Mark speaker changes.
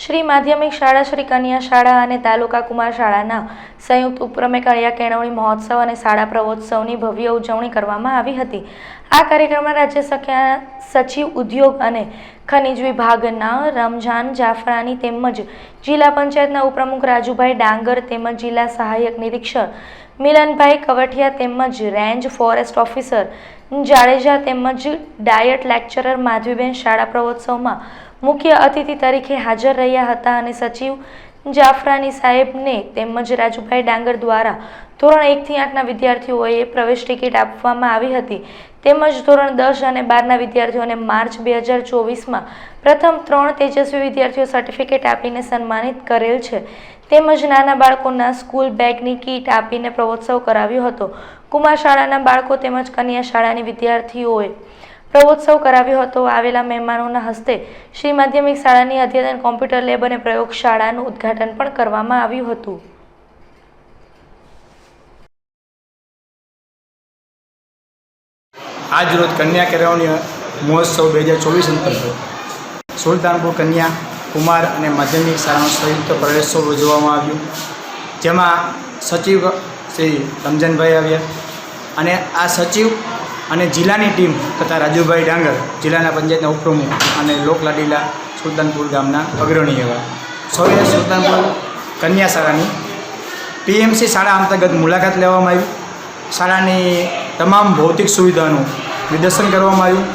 Speaker 1: શ્રી માધ્યમિક શાળા શ્રી કન્યા શાળા અને તાલુકા કુમાર શાળાના સંયુક્ત ઉપક્રમે કળિયા કેળવણી મહોત્સવ અને શાળા પ્રવોત્સવની ભવ્ય ઉજવણી કરવામાં આવી હતી. આ કાર્યક્રમમાં રાજ્ય સખ્યા સચિવ ઉદ્યોગ અને ખનિજ વિભાગના રમઝાન જાફરાની તેમજ જિલ્લા પંચાયતના ઉપપ્રમુખ રાજુભાઈ ડાંગર તેમજ જિલ્લા સહાયક નિરીક્ષક મિલનભાઈ કવઠિયા તેમજ રેન્જ ફોરેસ્ટ ઓફિસર જાડેજા તેમજ ડાયટ લેક્ચરર માધવીબેન શાળા પ્રવોત્સવમાં મુખ્ય અતિથિ તરીકે હાજર રહ્યા હતા અને સચિવ જાફરાની સાહેબને તેમજ રાજુભાઈ ડાંગર દ્વારા ધોરણ એકથી આઠના વિદ્યાર્થીઓએ પ્રવેશ ટિકિટ આપવામાં આવી હતી. તેમજ ધોરણ દસ અને બારના વિદ્યાર્થીઓને માર્ચ બે હજાર ચોવીસમાં પ્રથમ ત્રણ તેજસ્વી વિદ્યાર્થીઓ સર્ટિફિકેટ આપીને સન્માનિત કરેલ છે. તેમજ નાના બાળકોના સ્કૂલ બેગની કીટ આપીને પ્રવોત્સવ કરાવ્યો હતો. કુમાર શાળાના બાળકો તેમજ કન્યા શાળાની વિદ્યાર્થીઓએ પ્રવોત્સવ કરાવ્યો હતો. આવેલા મહેમાનોના હસ્તે શ્રી માધ્યમિક શાળાની અદ્યતન કોમ્પ્યુટર લેબ અને પ્રયોગશાળાનું ઉદ્ઘાટન પણ કરવામાં આવ્યું હતું.
Speaker 2: આજ રોજ કન્યા કેળવણી મહોત્સવ બે હજાર ચોવીસ અંતર્ગત. સુલતાનપુર કન્યા કુમાર અને માધ્યમિક શાળાનો સંયુક્ત પ્રવેશોત્સવ ઉજવવામાં આવ્યો. જેમાં સચિવ શ્રી રમજનભાઈ આવ્યા અને આ સચિવ અને જિલ્લાની ટીમ તથા રાજુભાઈ ડાંગર, જિલ્લાના પંચાયતના ઉપપ્રમુખ અને લોકલાડીલા સુલતાનપુર ગામના અગ્રણી એવા. સૌએ સુલતાનપુર કન્યા શાળાની પીએમસી શાળા અંતર્ગત મુલાકાત લેવામાં આવી. શાળાની તમામ ભૌતિક સુવિધાનું નિદર્શન કરવામાં આવ્યું.